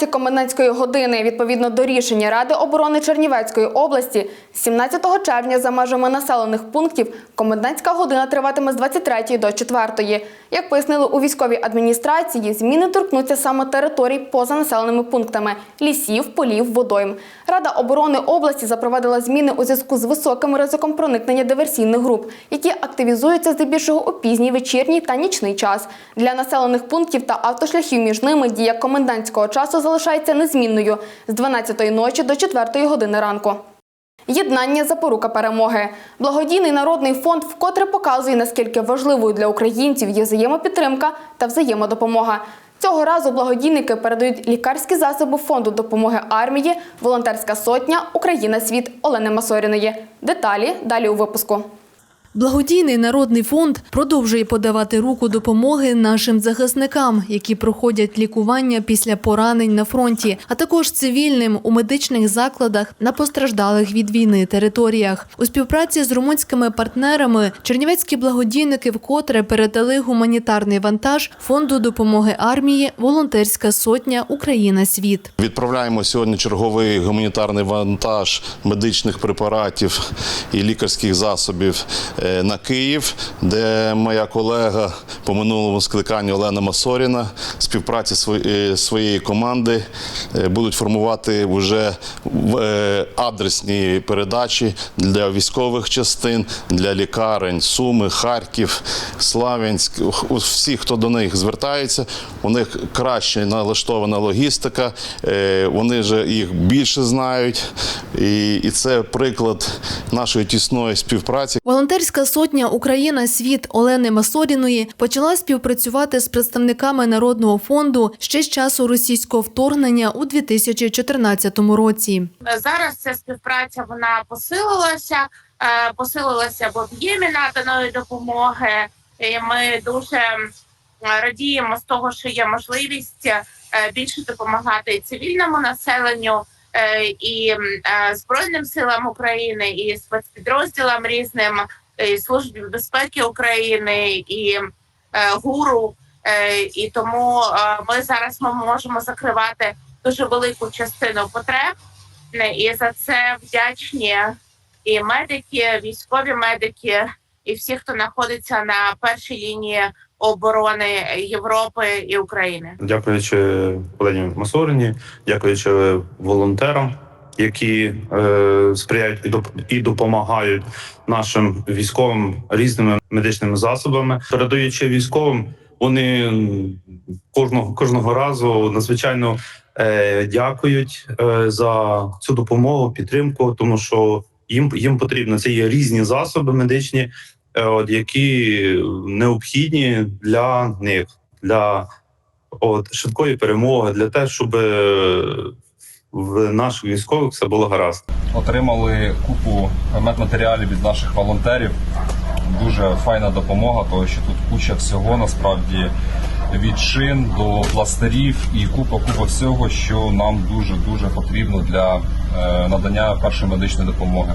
Часі комендантської години відповідно до рішення Ради оборони Чернівецької області 17 червня за межами населених пунктів комендантська година триватиме з 23 до 4. Як пояснили у військовій адміністрації, зміни торкнуться саме територій поза населеними пунктами лісів, полів, водойм. Рада оборони області запровадила зміни у зв'язку з високим ризиком проникнення диверсійних груп, які активізуються здебільшого у пізній вечірній та нічний час. Для населених пунктів та автошляхів між ними дія комендантського часу залишається незмінною з 12-ї ночі до 4 години ранку. Єднання запорука перемоги. Благодійний народний фонд вкотре показує, наскільки важливою для українців є взаємопідтримка та взаємодопомога. Цього разу благодійники передають лікарські засоби фонду допомоги армії, волонтерська сотня Україна світ Олени Масоріної. Деталі далі у випуску. Благодійний народний фонд продовжує подавати руку допомоги нашим захисникам, які проходять лікування після поранень на фронті, а також цивільним у медичних закладах на постраждалих від війни територіях. У співпраці з румунськими партнерами чернівецькі благодійники вкотре передали гуманітарний вантаж фонду допомоги армії Волонтерська сотня Україна світ. Відправляємо сьогодні черговий гуманітарний вантаж медичних препаратів і лікарських засобів на Київ, де моя колега по минулому скликанню Олена Масоріна співпраці е, своєї команди е, будуть формувати вже е, адресні передачі для військових частин, для лікарень, Суми, Харків, Славянськ. У всіх, хто до них звертається, у них краще налаштована логістика, е, вони вже їх більше знають, і, це приклад нашої тісної співпраці. Волонтерська сотня Україна світ Олени Масоріної почала співпрацювати з представниками народного фонду ще з часу російського вторгнення у 2014 році. Зараз ця співпраця вона посилилася, е, посилилася в об'ємі наданої допомоги. І ми дуже радіємо з того, що є можливість е, більше допомагати цивільному населенню, е, і Збройним силам України, і спецпідрозділам різним, і Службі безпеки України, і е, ГУРу. Е, І тому е, ми зараз ми можемо закривати дуже велику частину потреб. Е, І за це вдячні і медики, військові медики, і всі, хто знаходиться на першій лінії оборони Європи і України. дякуючи Олені Масорині, дякуючи волонтерам, які е, сприяють і, доп- і допомагають нашим військовим різними медичними засобами, передаючи військовим, вони кожного кожного разу надзвичайно е, дякують е, за цю допомогу, підтримку, тому що їм їм потрібно. Це є різні засоби медичні, е, от які необхідні для них для от швидкої перемоги, для того, щоб е, в наших військових все було гаразд. отримали купу медматеріалів від наших волонтерів. Дуже файна допомога, тому що тут куча всього насправді від шин до пластирів і купа купа всього, що нам дуже дуже потрібно для е, надання першої медичної допомоги.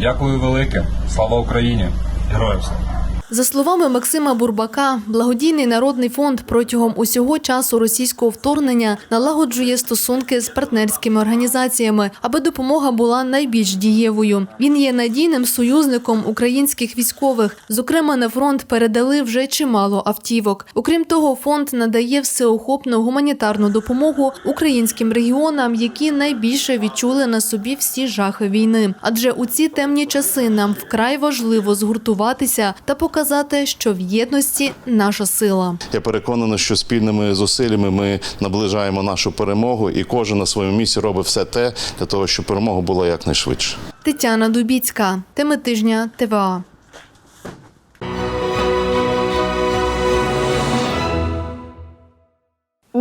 Дякую велике, слава Україні! Героям слава! За словами Максима Бурбака, благодійний народний фонд протягом усього часу російського вторгнення налагоджує стосунки з партнерськими організаціями, аби допомога була найбільш дієвою. Він є надійним союзником українських військових. Зокрема, на фронт передали вже чимало автівок. Окрім того, фонд надає всеохопну гуманітарну допомогу українським регіонам, які найбільше відчули на собі всі жахи війни. Адже у ці темні часи нам вкрай важливо згуртуватися та показати, що в єдності наша сила. Я переконаний, що спільними зусиллями ми наближаємо нашу перемогу, і кожен на своєму місці робить все те для того, щоб перемога була якнайшвидше. Тетяна Дубіцька, теми тижня ТВА.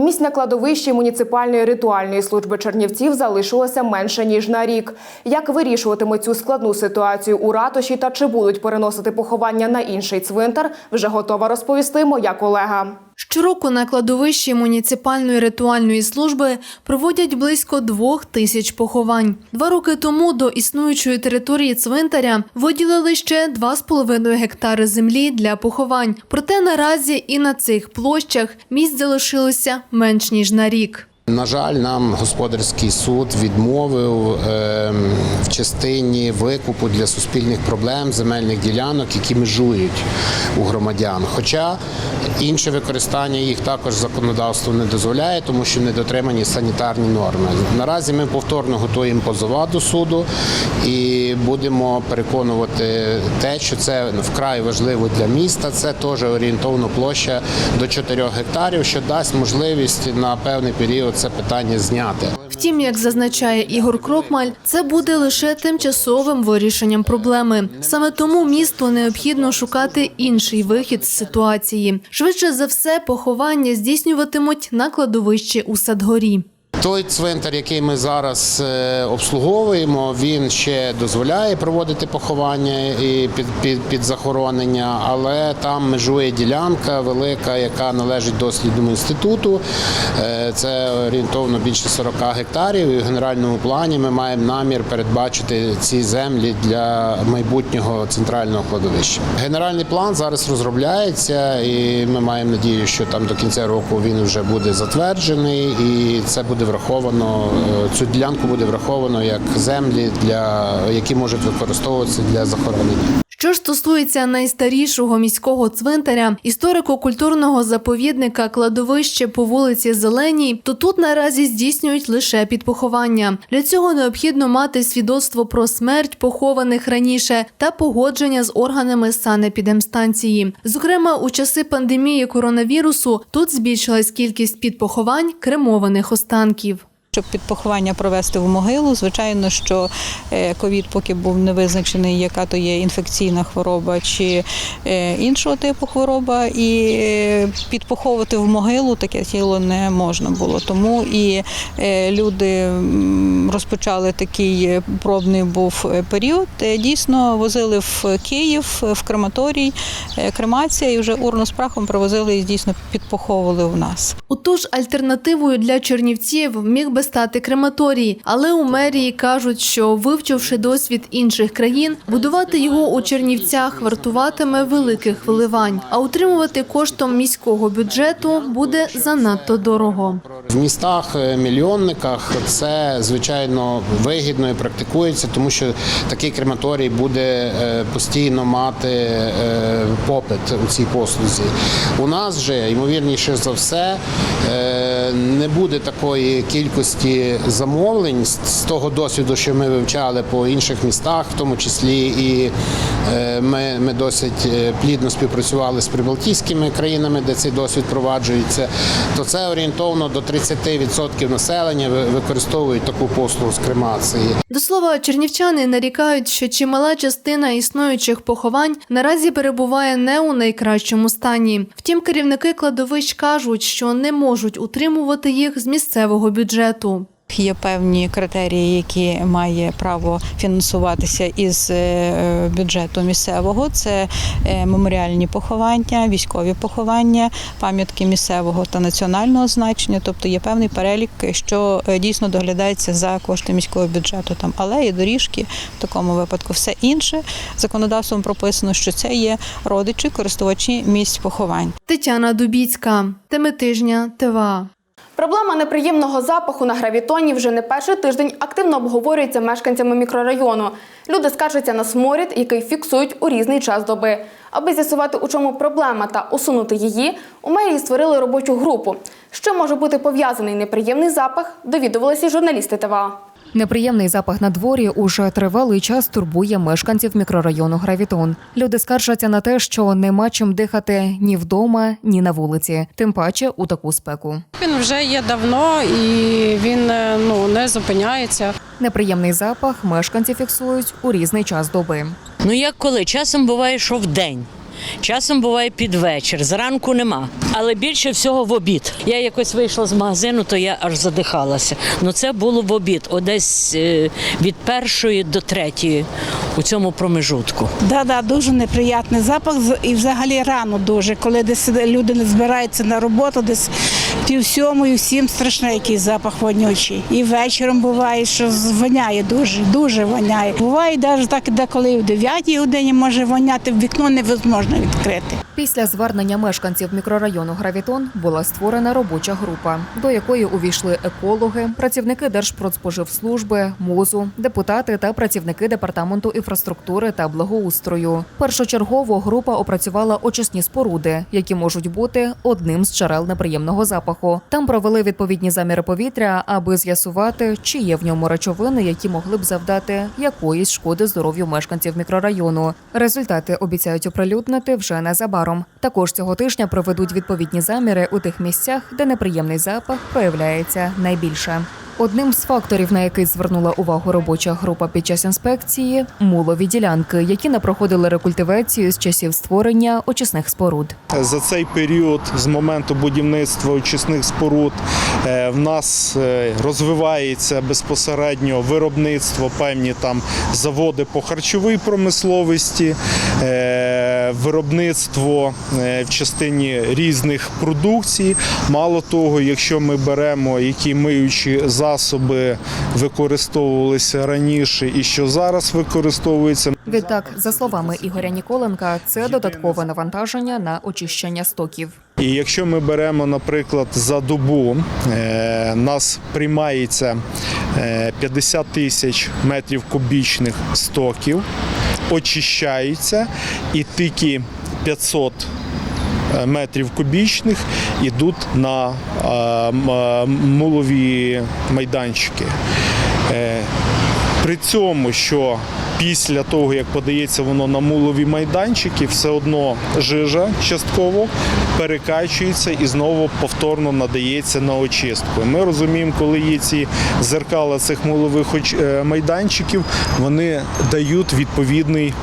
Місць на кладовищі муніципальної ритуальної служби Чернівців залишилося менше ніж на рік. Як вирішуватимуть цю складну ситуацію у ратуші та чи будуть переносити поховання на інший цвинтар, вже готова розповісти моя колега. Щороку на кладовищі муніципальної ритуальної служби проводять близько двох тисяч поховань. Два роки тому до існуючої території цвинтаря виділили ще 2,5 гектари землі для поховань. Проте наразі і на цих площах місць залишилося менш ніж на рік. На жаль, нам господарський суд відмовив ем, в частині викупу для суспільних проблем земельних ділянок, які межують у громадян. Хоча інше використання їх також законодавство не дозволяє, тому що не дотримані санітарні норми. Наразі ми повторно готуємо позова до суду і будемо переконувати те, що це вкрай важливо для міста. Це теж орієнтовно площа до 4 гектарів, що дасть можливість на певний період це питання зняти. Втім, як зазначає Ігор Крокмаль, це буде лише тимчасовим вирішенням проблеми. Саме тому місту необхідно шукати інший вихід з ситуації. Швидше за все, поховання здійснюватимуть на кладовищі у Садгорі. Той цвинтар, який ми зараз е, обслуговуємо, він ще дозволяє проводити поховання і під, під, під захоронення, але там межує ділянка велика, яка належить дослідному інституту. Е, Це орієнтовно більше 40 гектарів. І в генеральному плані ми маємо намір передбачити ці землі для майбутнього центрального кладовища. Генеральний план зараз розробляється, і ми маємо надію, що там до кінця року він вже буде затверджений, і це буде враховано. е, Цю ділянку буде враховано як землі, для які можуть використовуватися для захоронення. Що ж стосується найстарішого міського цвинтаря, історико-культурного заповідника кладовище по вулиці Зеленій, то тут наразі здійснюють лише підпоховання. Для цього необхідно мати свідоцтво про смерть похованих раніше та погодження з органами санепідемстанції. Зокрема, у часи пандемії коронавірусу тут збільшилась кількість підпоховань кремованих останків. Щоб підпоховання провести в могилу, звичайно, що е, ковід поки був не визначений, яка то є інфекційна хвороба чи е, іншого типу хвороба, і е, підпоховувати в могилу таке тіло не можна було. Тому і люди розпочали такий пробний був період. Дійсно возили в Київ, в крематорій, кремація, і вже урну з прахом привозили і дійсно підпоховували у нас. Отож, альтернативою для чернівців міг би стати крематорій, але у мерії кажуть, що вивчивши досвід інших країн, будувати його у Чернівцях вартуватиме великих вливань, а утримувати коштом міського бюджету буде занадто дорого. В містах е, мільйонниках це звичайно вигідно і практикується, тому що такий крематорій буде е, постійно мати е, попит у цій послузі. У нас же ймовірніше за все не буде такої кількості замовлень з того досвіду, що ми вивчали по інших містах, в тому числі і е, ми, ми досить е, плідно співпрацювали з прибалтійськими країнами, де цей досвід впроваджується. То це орієнтовно до 30% населення використовують таку послугу з кремації. До слова, чернівчани нарікають, що чимала частина існуючих поховань наразі перебуває не у найкращому стані. Втім, керівники кладовищ кажуть, що не можуть утримувати їх з місцевого бюджету. Є певні критерії, які має право фінансуватися із е, бюджету місцевого. Це е, меморіальні поховання, військові поховання, пам'ятки місцевого та національного значення. Тобто є певний перелік, що е, дійсно доглядається за кошти міського бюджету. Там алеї, доріжки в такому випадку. Все інше законодавством прописано, що це є родичі, користувачі місць поховань. Тетяна Дубіцька, теми тижня, ТВА. Проблема неприємного запаху на гравітоні вже не перший тиждень активно обговорюється мешканцями мікрорайону. Люди скаржаться на сморід, який фіксують у різний час доби. Аби з'ясувати, у чому проблема та усунути її, у мерії створили робочу групу. Що може бути пов'язаний неприємний запах, довідувалися журналісти ТВА. Неприємний запах на дворі уже тривалий час турбує мешканців мікрорайону Гравітон. Люди скаржаться на те, що нема чим дихати ні вдома, ні на вулиці, тим паче у таку спеку. Він вже є давно і він е, ну не зупиняється. Неприємний запах мешканці фіксують у різний час доби. Ну як коли? Часом буває, що в день. Часом буває під вечір, зранку нема. Але більше всього в обід. Я якось вийшла з магазину, то я аж задихалася. Ну це було в обід, о десь від першої до третьої у цьому промежутку. Да, да, дуже неприятний запах з- і взагалі рано дуже, коли десь люди не збираються на роботу, десь пів сьомої, всім страшний якийсь запах вонючий. І вечором буває, що воняє дуже, дуже воняє. Буває навіть так, деколи і в 9 годині може воняти, в вікно невозможно відкрити. Після звернення мешканців мікрорайону Гравітон була створена робоча група, до якої увійшли екологи, працівники Держпродспоживслужби, МОЗу, депутати та працівники департаменту інфраструктури та благоустрою. Першочергово група опрацювала очисні споруди, які можуть бути одним з джерел неприємного запаху. Там провели відповідні заміри повітря, аби з'ясувати, чи є в ньому речовини, які могли б завдати якоїсь шкоди здоров'ю мешканців мікрорайону. Результати обіцяють оприлюднити вже незабаром. Також цього тижня проведуть відповідні заміри у тих місцях, де неприємний запах проявляється найбільше. Одним з факторів, на який звернула увагу робоча група під час інспекції, мулові ділянки, які не проходили рекультивацію з часів створення очисних споруд. За цей період з моменту будівництва очисних споруд е, в нас е, розвивається безпосередньо виробництво, певні там заводи по харчовій промисловості, е, виробництво в частині різних продукцій. Мало того, якщо ми беремо які миючі засоби використовувалися раніше і що зараз використовується, Відтак, за словами Ігоря Ніколенка, це додаткове навантаження на очищення стоків. І якщо ми беремо, наприклад, за добу, е, нас приймається е, 50 тисяч метрів кубічних стоків, очищаються і тільки 500 е, метрів кубічних йдуть на е, е, мулові майданчики. Е, При цьому, що після того, як подається воно на мулові майданчики, все одно жижа частково перекачується і знову повторно надається на очистку. Ми розуміємо, коли є ці зеркала цих мулових е, майданчиків, вони дають відповідний.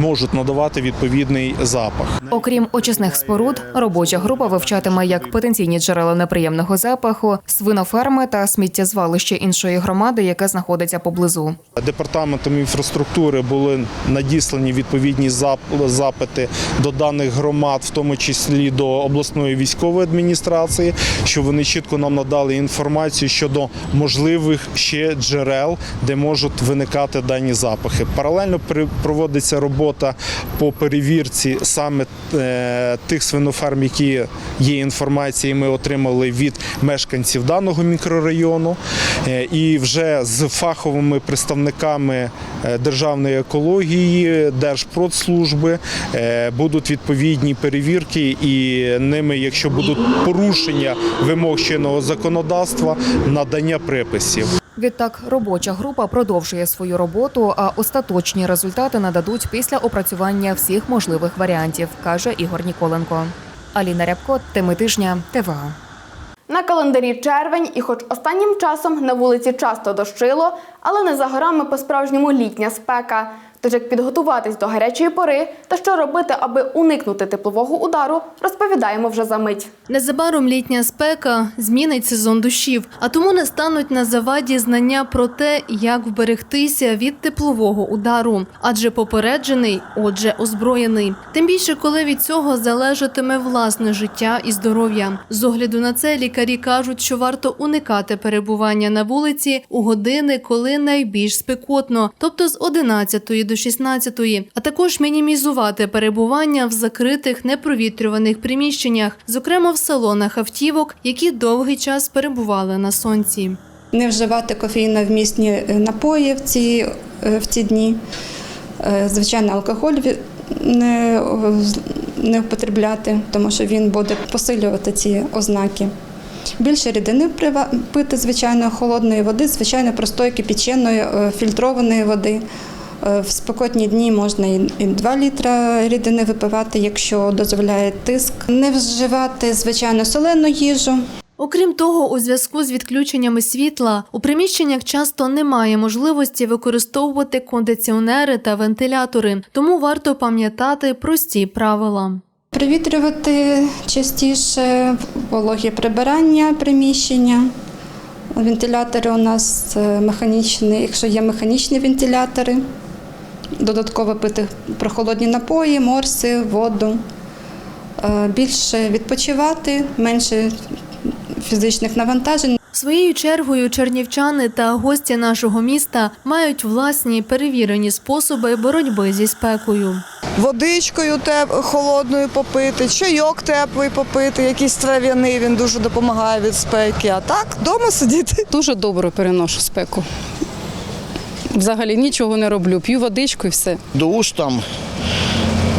Можуть надавати відповідний запах. Окрім очисних споруд, робоча група вивчатиме як потенційні джерела неприємного запаху, свиноферми та сміттєзвалище іншої громади, яке знаходиться поблизу. Департаментом інфраструктури були надіслані відповідні запити до даних громад, в тому числі до обласної військової адміністрації, що вони чітко нам надали інформацію щодо можливих ще джерел, де можуть виникати дані запахи. Паралельно проводиться робота по перевірці саме е, тих свиноферм, які є інформація, ми отримали від мешканців даного мікрорайону. Е, І вже з фаховими представниками е, державної екології, Держпродслужби будуть відповідні перевірки, і ними, якщо будуть порушення вимог чинного законодавства, надання приписів. Відтак, робоча група продовжує свою роботу, а остаточні результати нададуть після опрацювання всіх можливих варіантів, каже Ігор Ніколенко. Аліна Рябко, теми тижня, ТВА. На календарі червень, і хоч останнім часом на вулиці часто дощило, але не за горами по-справжньому літня спека. Тож як підготуватись до гарячої пори та що робити, аби уникнути теплового удару, розповідаємо вже за мить. Незабаром літня спека змінить сезон дощів, а тому не стануть на заваді знання про те, як вберегтися від теплового удару, адже попереджений, отже, озброєний. Тим більше, коли від цього залежатиме власне життя і здоров'я. З огляду на це лікарі кажуть, що варто уникати перебування на вулиці у години, коли найбільш спекотно, тобто з 11 до 16, а також мінімізувати перебування в закритих непровітрюваних приміщеннях, зокрема в салонах автівок, які довгий час перебували на сонці. не вживати кофеїновмісні е, напої в ці, е, в ці дні. Е, Звичайно, алкоголь не, не употребляти, тому що він буде посилювати ці ознаки. Більше рідини пити, звичайно, холодної води, звичайно, простої кипяченої, фільтрованої води. Е, В спекотні дні можна і і 2 літра рідини випивати, якщо дозволяє тиск. Не вживати, звичайно, солену їжу. Окрім того, у зв'язку з відключеннями світла у приміщеннях часто немає можливості використовувати кондиціонери та вентилятори, тому варто пам'ятати прості правила. Привітрювати частіше, вологі прибирання приміщення. Вентилятори у нас е, механічні, якщо є механічні вентилятори, додатково пити прохолодні напої, морси, воду. Е, Більше відпочивати, менше фізичних навантажень. Своєю чергою чернівчани та гості нашого міста мають власні перевірені способи боротьби зі спекою. водичкою теп холодною попити, чайок теплий попити, якийсь трав'яний, він дуже допомагає від спеки. А так вдома сидіти. Дуже добре переношу спеку. Взагалі нічого не роблю, п'ю водичку і все. Душ там,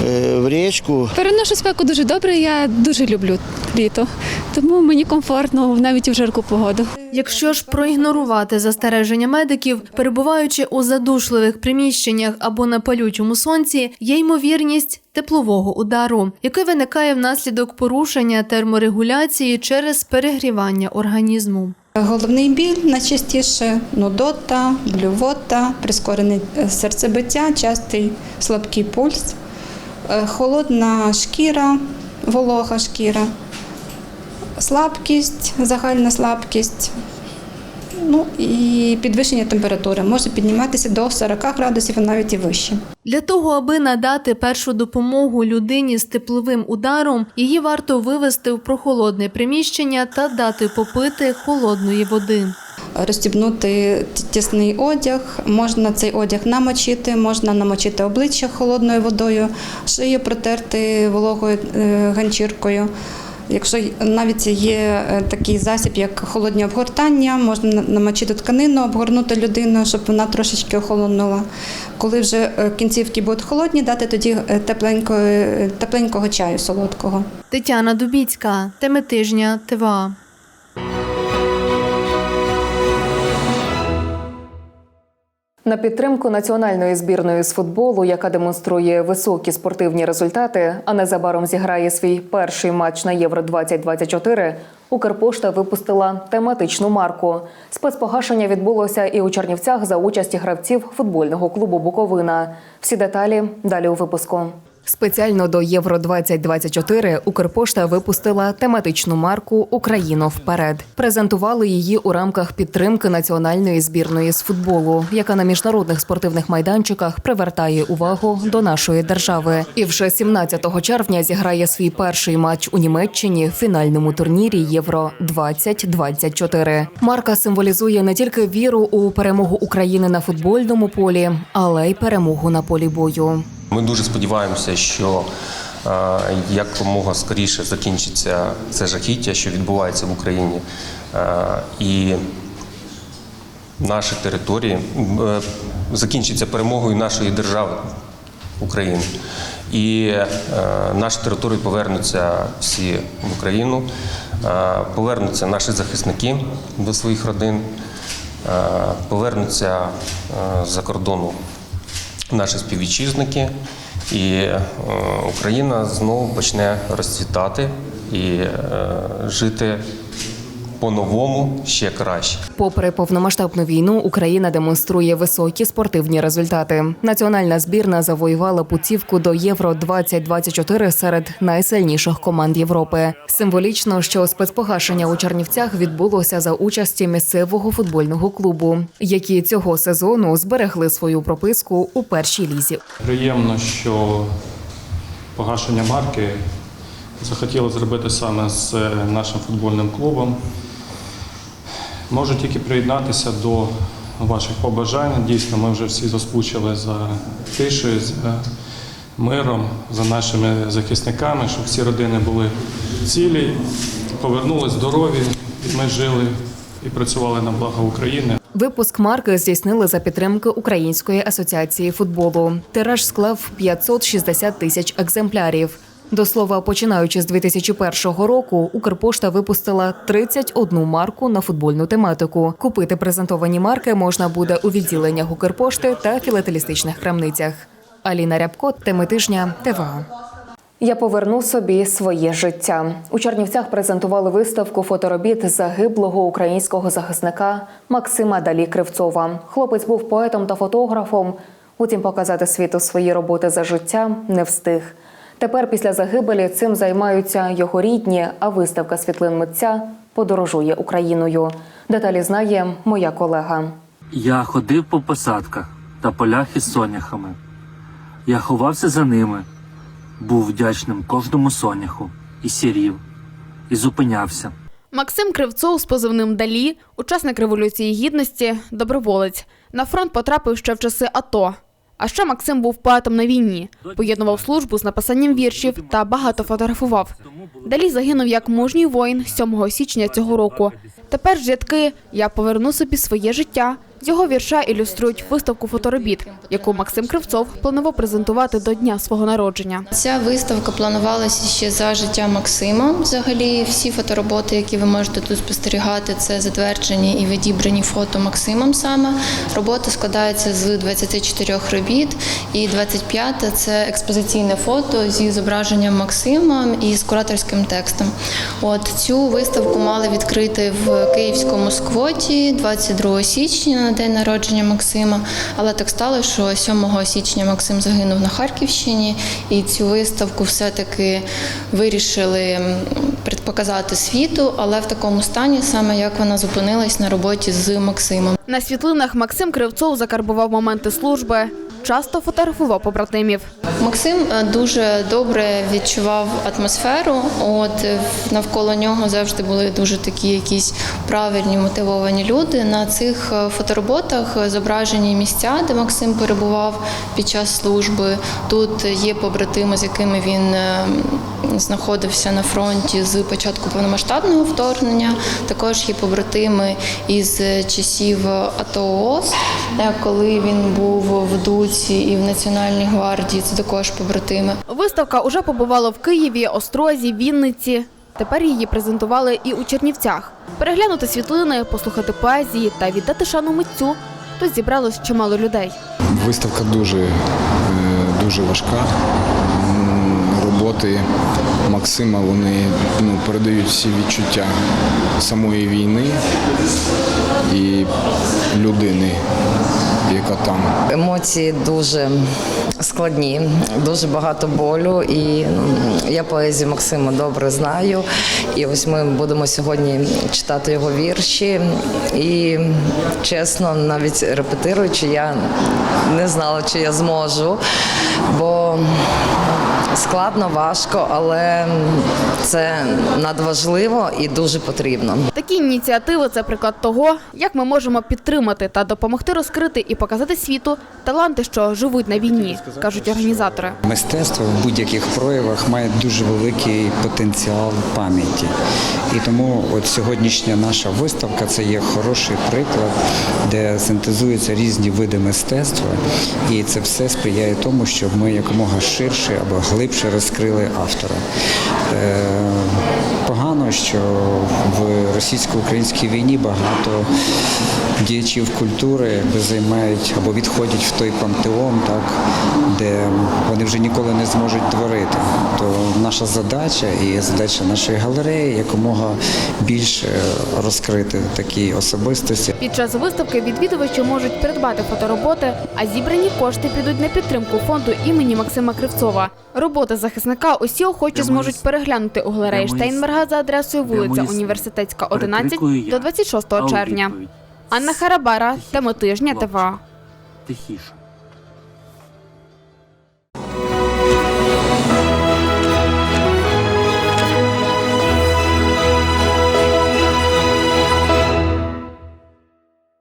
е, в річку. Переношу спеку дуже добре. Я дуже люблю літо, тому мені комфортно навіть і в жарку погоду. Якщо ж проігнорувати застереження медиків, перебуваючи у задушливих приміщеннях або на палючому сонці, є ймовірність теплового удару, який виникає внаслідок порушення терморегуляції через перегрівання організму. Головний біль найчастіше нудота, блювота, прискорене е, серцебиття, частий слабкий пульс, е, холодна шкіра, волога шкіра, слабкість, загальна слабкість. Ну і підвищення температури може підніматися до 40 градусів, а навіть і вище. Для того, аби надати першу допомогу людині з тепловим ударом, її варто вивести в прохолодне приміщення та дати попити холодної води. Розстібнути тісний одяг, можна цей одяг намочити, можна намочити обличчя холодною водою, шию протерти вологою е, ганчіркою. Якщо навіть є е, такий засіб, як холодні обгортання, можна на- намочити тканину, обгорнути людину, щоб вона трошечки охолонула. Коли вже е, кінцівки будуть холодні, дати тоді е, тепленького, тепленького чаю солодкого. Тетяна Дубіцька, теми тижня, ТВА. На підтримку національної збірної з футболу, яка демонструє високі спортивні результати, а незабаром зіграє свій перший матч на Євро 2024 Укрпошта випустила тематичну марку. Спецпогашення відбулося і у Чернівцях за участі гравців футбольного клубу Буковина. Всі деталі далі у випуску. Спеціально до Євро 2024 Укрпошта випустила тематичну марку Україно вперед. Презентували її у рамках підтримки національної збірної з футболу, яка на міжнародних спортивних майданчиках привертає увагу до нашої держави. І вже 17 червня зіграє свій перший матч у Німеччині в фінальному турнірі Євро 2024. Марка символізує не тільки віру у перемогу України на футбольному полі, але й перемогу на полі бою. Ми дуже сподіваємося, що е, якомога скоріше закінчиться це жахіття, що відбувається в Україні, Е, і наші території е, закінчиться перемогою нашої держави України. І наші території повернуться всі в Україну, повернуться наші захисники до своїх родин, повернуться з-за кордону наші співвітчизники, і е, Україна знову почне розцвітати і е, жити по-новому ще краще. Попри повномасштабну війну, Україна демонструє високі спортивні результати. Національна збірна завоювала путівку до Євро 2024 серед найсильніших команд Європи. Символічно, що спецпогашення у Чернівцях відбулося за участі місцевого футбольного клубу, які цього сезону зберегли свою прописку у першій лізі. Приємно, що погашення марки захотіли зробити саме з нашим футбольним клубом. Можу тільки приєднатися до ваших побажань. Дійсно, ми вже всі заскучили за тишею, за миром, за нашими захисниками, щоб всі родини були цілі, повернулись здорові, і ми жили і працювали на благо України. Випуск марки здійснили за підтримки Української асоціації футболу. Тираж склав 560 тисяч екземплярів. До слова, починаючи з 2001 року, Укрпошта випустила 31 марку на футбольну тематику. Купити презентовані марки можна буде у відділеннях Укрпошти та філателістичних крамницях. Аліна Рябко, теми тижня, ТВА. Я поверну собі своє життя. У Чернівцях презентували виставку фоторобіт загиблого українського захисника Максима Далі Кривцова. Хлопець був поетом та фотографом. Утім, показати світу свої роботи за життя не встиг. Тепер після загибелі цим займаються його рідні, а виставка світлин митця подорожує Україною. Деталі знає моя колега. Я ходив по посадках та полях із соняхами. Я ховався за ними, був вдячним кожному соняху і сірів, і зупинявся. Максим Кривцов з позивним Далі, учасник Революції Гідності, доброволець. На фронт потрапив ще в часи АТО. А ще Максим був поетом на війні, поєднував службу з написанням віршів та багато фотографував. Далі загинув як мужній воїн 7 січня цього року. Тепер ж рядки Я поверну собі своє життя. Його вірша ілюструють виставку фоторобіт, яку Максим Кривцов планував презентувати до дня свого народження. Ця виставка планувалася ще за життя Максима. Взагалі, всі фотороботи, які ви можете тут спостерігати, це затверджені і відібрані фото Максимом саме. Робота складається з 24 робіт, і 25 – це експозиційне фото зі зображенням Максима і з кураторським текстом. От цю виставку мали відкрити в київському сквоті 22 січня день народження Максима. Але так стало, що 7 січня Максим загинув на Харківщині, і цю виставку все-таки вирішили предпоказати світу, але в такому стані, саме як вона зупинилась на роботі з Максимом. На світлинах Максим Кривцов закарбував моменти служби, часто фотографував побратимів. Максим е, дуже добре відчував атмосферу. От е, навколо нього завжди були дуже такі якісь правильні мотивовані люди. На цих е, фотороботах зображені місця, де Максим перебував під час служби. Тут є побратими, з якими він знаходився на фронті з початку повномасштабного вторгнення. Також є побратими із часів АТО ООС, коли він був в Дуці і в Національній гвардії. Це також побратими. Виставка уже побувала в Києві, Острозі, Вінниці. Тепер її презентували і у Чернівцях. Переглянути світлини, послухати поезії та віддати шану митцю. Тут зібралось чимало людей. Виставка дуже, е, дуже важка. Роботи Максима вони ну, передають всі відчуття самої війни і людини, яка там. Емоції дуже складні, дуже багато болю. І ну, я поезію Максима добре знаю. І ось ми будемо сьогодні читати його вірші. І чесно, навіть репетируючи, я не знала, чи я зможу, бо складно, важко, але це надважливо і дуже потрібно. Такі ініціативи це приклад того, як ми можемо підтримати та допомогти розкрити і показати світу таланти, що живуть на війні, кажуть організатори. Мистецтво в будь-яких проявах має дуже великий потенціал пам'яті. І тому от сьогоднішня наша виставка це є хороший приклад, де синтезуються різні види мистецтва. І це все сприяє тому, щоб ми якомога ширше або глибше розкрили автора. Погано, що в російсько-українській війні багато діячів культури якби займають або відходять в той пантеон, так, де вони вже ніколи не зможуть творити. То наша задача і задача нашої галереї якомога більше розкрити такі особистості. Під час виставки відвідувачі можуть придбати фотороботи, а зібрані кошти підуть на підтримку фонду імені Максима Кривцова. Роботи захисника усі охочі зможуть переглянути у галереї Штейнберга за адресою вулиця Університетська, 11 до 26 червня. Анна Харабара, тема тижня ТВА. Тихіше.